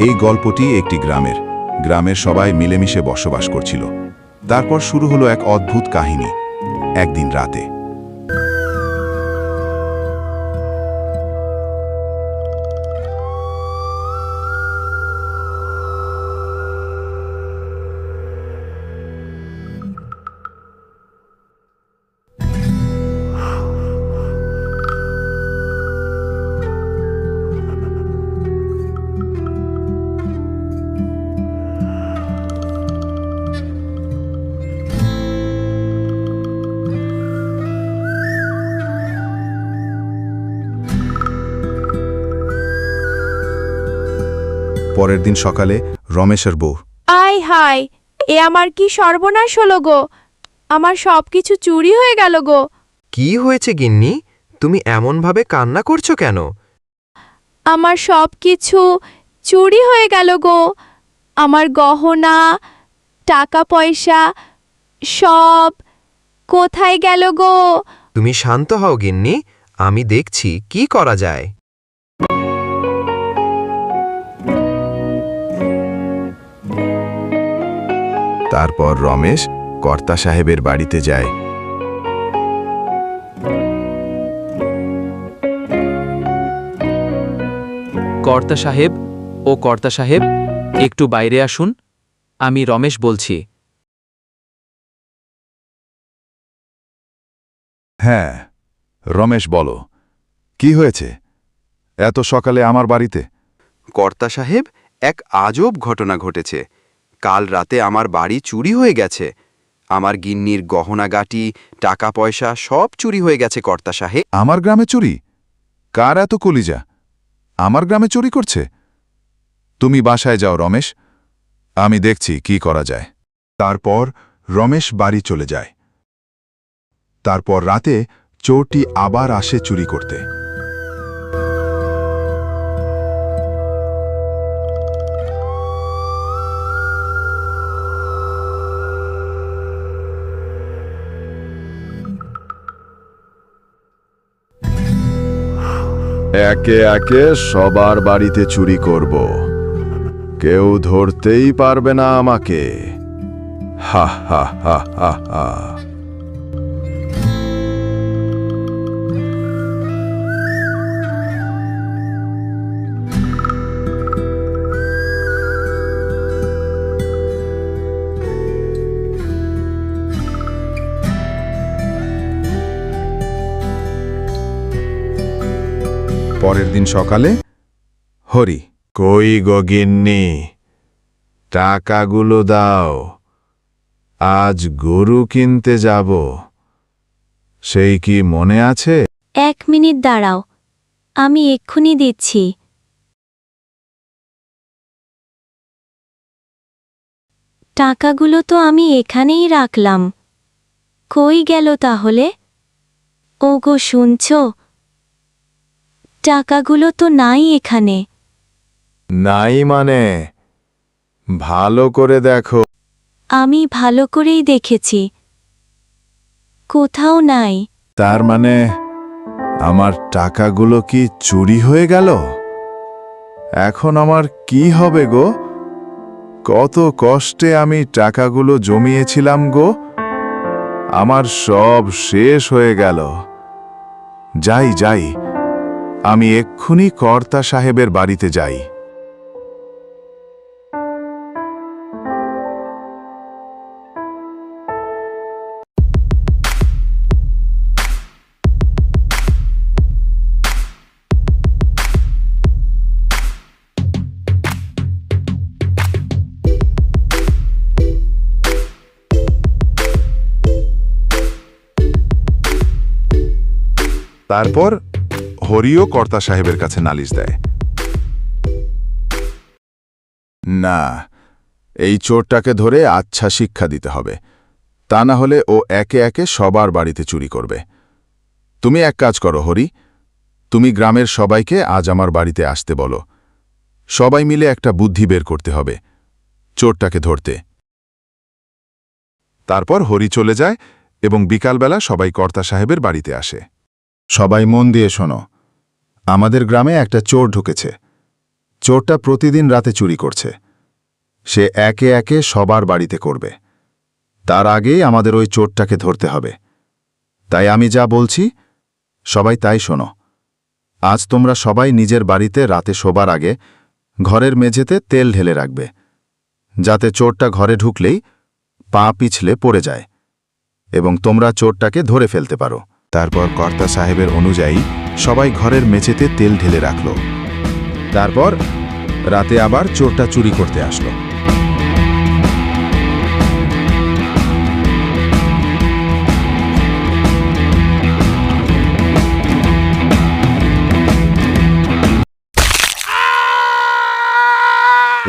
এই গল্পটি একটি গ্রামের। গ্রামের সবাই মিলেমিশে বসবাস করছিল। তারপর শুরু হলো এক অদ্ভুত কাহিনী, একদিন রাতে। পরের দিন সকালে রমেশের বউ। আয় হায় এ আমার কি সর্বনাশ হলো গো? আমার সব কিছু চুরি হয়ে গেল গো। কি হয়েছে গিন্নি? তুমি এমনভাবে কান্না করছ কেন? আমার সব কিছু চুরি হয়ে গেল গো। আমার গহনা টাকা পয়সা সব কোথায় গেল গো? তুমি শান্ত হও গিন্নি আমি দেখছি কি করা যায়। তারপর রমেশ কর্তা সাহেবের বাড়িতে যায়। কর্তা সাহেব ও কর্তা সাহেব একটু বাইরে আসুন আমি রমেশ বলছি। হ্যাঁ রমেশ বলো কি হয়েছে? এত সকালে আমার বাড়িতে? কর্তা সাহেব এক আজব ঘটনা ঘটেছে। কাল রাতে আমার বাড়ি চুরি হয়ে গেছে। আমার গিন্নির গহনাগাটি টাকা পয়সা সব চুরি হয়ে গেছে, কর্তা সাহেব। আমার গ্রামে চুরি? কার এত কলিজা? আমার গ্রামে চুরি করছে? তুমি বাসায় যাও, রমেশ। আমি দেখছি কি করা যায়। তারপর রমেশ বাড়ি চলে যায়। তারপর রাতে চোরটি আবার আসে চুরি করতে। একে একে সবার বাড়িতে চুরি করব। কেউ ধরতেই পারবে না আমাকে। হা হা হা হা হা। পরের দিন সকালে, হরি, কই গগিন্নি টাকাগুলো দাও। আজ গরু কিনতে যাব। সেই কি মনে আছে? এক মিনিট দাঁড়াও, আমি এক্ষুনি দিচ্ছি। টাকাগুলো তো আমি এখানেই রাখলাম। কই গেল তাহলে? ও গো শুনছ? টাকাগুলো তো নাই এখানে। নাই মানে? ভালো করে দেখো। আমি ভালো করেই দেখেছি। কোথাও নাই। তার মানে আমার টাকাগুলো কি চুরি হয়ে গেল? এখন আমার কি হবে গো? কত কষ্টে আমি টাকাগুলো জমিয়েছিলাম গো। আমার সব শেষ হয়ে গেল। যাই যাই। আমি এক্ষুনি কর্তা সাহেবের বাড়িতে যাই। তারপর হরিও কর্তা সাহেবের কাছে নালিশ দেয়। না, এই চোরটাকে ধরে আচ্ছা শিক্ষা দিতে হবে। তা না হলে ও একে একে সবার বাড়িতে চুরি করবে। তুমি এক কাজ করো, হরি। তুমি গ্রামের সবাইকে আজ আমার বাড়িতে আসতে বলো। সবাই মিলে একটা বুদ্ধি বের করতে হবে, চোরটাকে ধরতে। তারপর হরি চলে যায় এবং বিকালবেলা সবাই কর্তা সাহেবের বাড়িতে আসে। সবাই মন দিয়ে শোনো আমাদের গ্রামে একটা চোর ঢুকেছে। চোরটা প্রতিদিন রাতে চুরি করছে। সে একে একে সবার বাড়িতে করবে। তার আগেই আমাদের ওই চোরটাকে ধরতে হবে। তাই আমি যা বলছি, সবাই তাই শোনো। আজ তোমরা সবাই নিজের বাড়িতে রাতে শোবার আগে ঘরের মেঝেতে তেল ঢেলে রাখবে, যাতে চোরটা ঘরে ঢুকলেই পা পিছলে পড়ে যায়, এবং তোমরা চোরটাকে ধরে ফেলতে পারো। তারপর কর্তা সাহেবের অনুযায়ী সবাই ঘরের মেঝেতে তেল ঢেলে রাখল। তারপর রাতে আবার চোরটা চুরি করতে আসলো।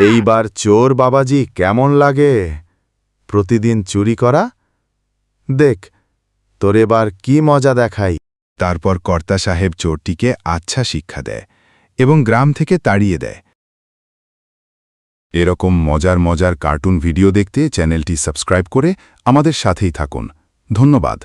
এইবার চোর বাবাজি কেমন লাগে? প্রতিদিন চুরি করা? দেখ তোর এবার কি মজা দেখাই? তারপর কর্তা সাহেব চোরটিকে আচ্ছা শিক্ষা দেয় এবং গ্রাম থেকে তাড়িয়ে দেয়। এরকম মজার মজার কার্টুন ভিডিও দেখতে চ্যানেলটি সাবস্ক্রাইব করে আমাদের সাথেই থাকুন। ধন্যবাদ।